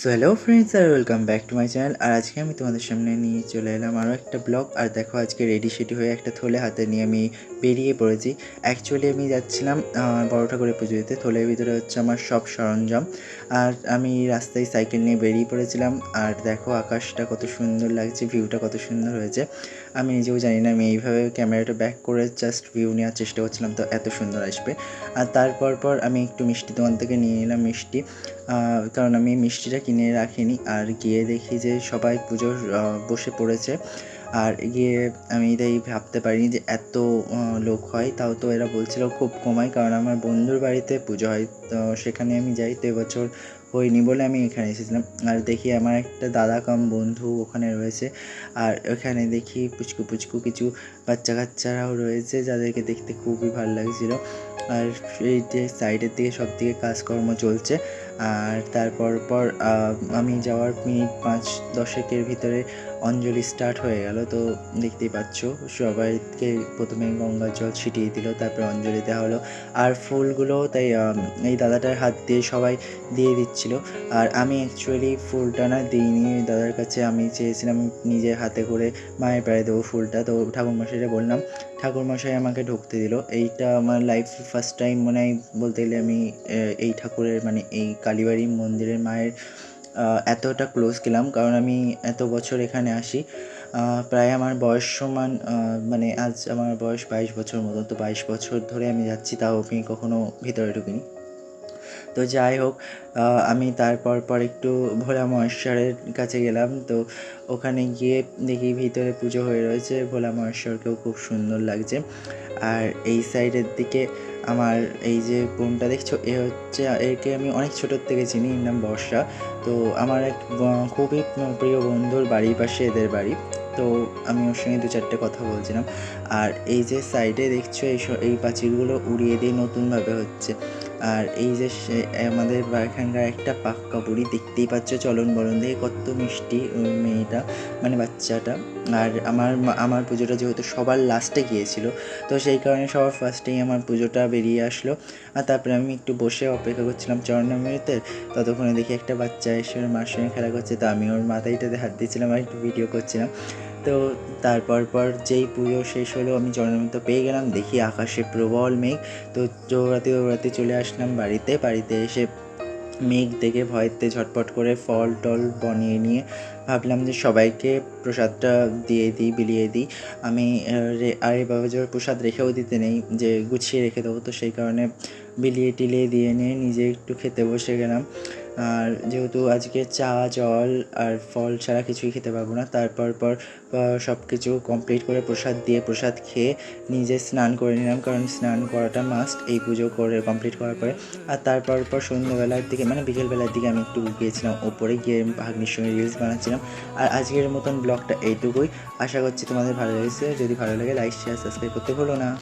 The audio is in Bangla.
So hello friends R welcome back to my channel আর আজকে আমি তোমাদের সামনে নিয়ে চলে এলাম আরও একটা ব্লগ আর দেখো, আজকে রেডি সেডি হয়ে একটা থলে হাতে নিয়ে আমি বেরিয়ে পড়েছি। অ্যাকচুয়ালি আমি যাচ্ছিলাম বড় ঠাকুরের পুজো দিতে। থলের ভিতরে হচ্ছে আমার সব সরঞ্জাম। আর আমি রাস্তায় সাইকেল নিয়ে বেরিয়ে পড়েছিলাম। আর দেখো, আকাশটা কত সুন্দর লাগছে ভিউটা কত সুন্দর হয়েছে। আমি নিজেও জানি না, আমি এইভাবে ক্যামেরাটা ব্যাক করে জাস্ট ভিউ নেওয়ার চেষ্টা করছিলাম, তো এত সুন্দর আসবে। আর তারপর পর আমি একটু মিষ্টি দোকান থেকে নিয়ে নিলাম মিষ্টি। কারণ আমি মিষ্টিটা কিনে রাখিনি। আর গিয়ে দেখি যে সবাই পুজো বসে পড়েছে। আর গিয়ে আমি তাই ভাবতে পারিনি যে এত লোক হয়। তাও তো এরা বলছিল খুব কমায়, কারণ আমার বন্ধুর বাড়িতে পুজো হয়। তো সেখানে আমি যাই, তো এবছর হয়নি বলে আমি এখানে এসেছিলাম। আর দেখি আমার একটা দাদা কাম বন্ধু ওখানে রয়েছে। আর ওখানে দেখি পুচকু পুচকু কিছু বাচ্চা কাচ্চারাও রয়েছে, যাদেরকে দেখতে খুবই ভালো লাগছিল। আর এই যে সাইডের দিকে সব দিকে কাজকর্ম চলছে। আর তারপর পর আমি যাওয়ার মিনিট পাঁচ দশেকের ভিতরে অঞ্জলি স্টার্ট হয়ে গেল, তো দেখতেই পাচ্ছ, সবাইকে প্রথমে গঙ্গার জল ছিটিয়ে দিল, তারপর অঞ্জলি দেওয়া হলো। আর ফুলগুলো তাই এই দাদাটার হাত দিয়ে সবাই দিয়ে দিচ্ছিল। আর আমি অ্যাকচুয়ালি ফুলটা না দিইনি দাদার কাছে আমি চেয়েছিলাম নিজের হাতে করে মায়ের পায়ে দেবো ফুলটা, তো ঠাকুরমশাইটা বললাম, ঠাকুরমশাই আমাকে ঢুকতে দিল। এইটা আমার লাইফ ফার্স্ট টাইম মনে হয় বলতে গেলে আমি এই ঠাকুরের মানে এই কালীবাড়ি মন্দিরের মায়ের এতটা ক্লোজ গেলাম। কারণ আমি এত বছর এখানে আসি। প্রায় আমার বয়স সমান মানে আজ আমার বয়স বাইশ বছর মতো। তো বাইশ বছর ধরে আমি যাচ্ছি, তাও আমি কখনও ভিতরে ঢুকিনি। তো যাই হোক আমি তারপর পর একটু ভোলা মহেশ্বরের কাছে গেলাম। তো ওখানে গিয়ে দেখি ভিতরে পুজো হয়ে রয়েছে, ভোলা মহেশ্বরকেও খুব সুন্দর লাগছে। আর এই সাইডের দিকে আমার এই যে বোনটা দেখছ, এ হচ্ছে, একে আমি অনেক ছোটোর থেকে চিনি, এর নাম বর্ষা। তো আমার এক খুবই প্রিয় বন্ধুর বাড়ির পাশে এদের বাড়ি। তো আমি ওর সঙ্গে দু চারটে কথা বলছিলাম। আর এই যে সাইডে দেখছ, এই এই পাঁচিলগুলো উড়িয়ে দিয়ে নতুনভাবে হচ্ছে। আর এই যে আমাদের এখানকার একটা পাক্কা বুড়ি দেখতেই পাচ্ছ, চলন বলন দেখে কত মিষ্টি ওই মেয়েটা মানে বাচ্চাটা। আর আমার আমার পুজোটা যেহেতু সবার লাস্টে গিয়েছিল, তো সেই কারণে সবার ফার্স্টেই আমার পুজোটা বেরিয়ে আসলো। আর তারপরে আমি একটু বসে অপেক্ষা করছিলাম চরণামৃতে, ততক্ষণে দেখি একটা বাচ্চা এসে ওর মার সঙ্গে খেলা করছে, তো আমি ওর মাথাইটাতে হাত দিয়েছিলাম আর একটু ভিডিও করছিলাম। তো তারপর পর যেই পুজো শেষ হলো, আমি জনমিত পেয়ে গেলাম। দেখি আকাশে প্রবল মেঘ। তো দৌড়াতে দৌড়াতে চলে আসলাম বাড়িতে। বাড়িতে এসে মেঘ দেখে ভয়তে ঝটপট করে ফল টল বানিয়ে নিয়ে ভাবলাম যে সবাইকে প্রসাদটা দিয়ে দিই, বিলিয়ে দিই। আমি আর এভাবে যে প্রসাদ রেখেও দিতে নেই, যে গুছিয়ে রেখে দেবো, তো সেই কারণে বিলিয়ে টিলিয়ে দিয়ে নিয়ে নিজে একটু খেতে বসে গেলাম। আর যেহেতু আজকে চা, জল আর ফল ছাড়া কিছুই খেতে পারব না, তারপর পর সব কিছু কমপ্লিট করে প্রসাদ দিয়ে প্রসাদ খেয়ে নিজে স্নান করে নিলাম, কারণ স্নান করাটা মাস্ট এই পুজো করে কমপ্লিট করার পরে। আর তারপর পর সন্ধ্যেবেলার দিকে মানে বিকেলবেলার দিকে আমি একটু গিয়েছিলাম ওপরে গিয়ে ভাগ্নির সঙ্গে রিলস বানাচ্ছিলাম আর আজকের মতন ব্লগটা এইটুকুই। আশা করছি তোমাদের ভালো লেগেছে। যদি ভালো লাগে লাইক শেয়ার সাবস্ক্রাইব করতে ভুলো না।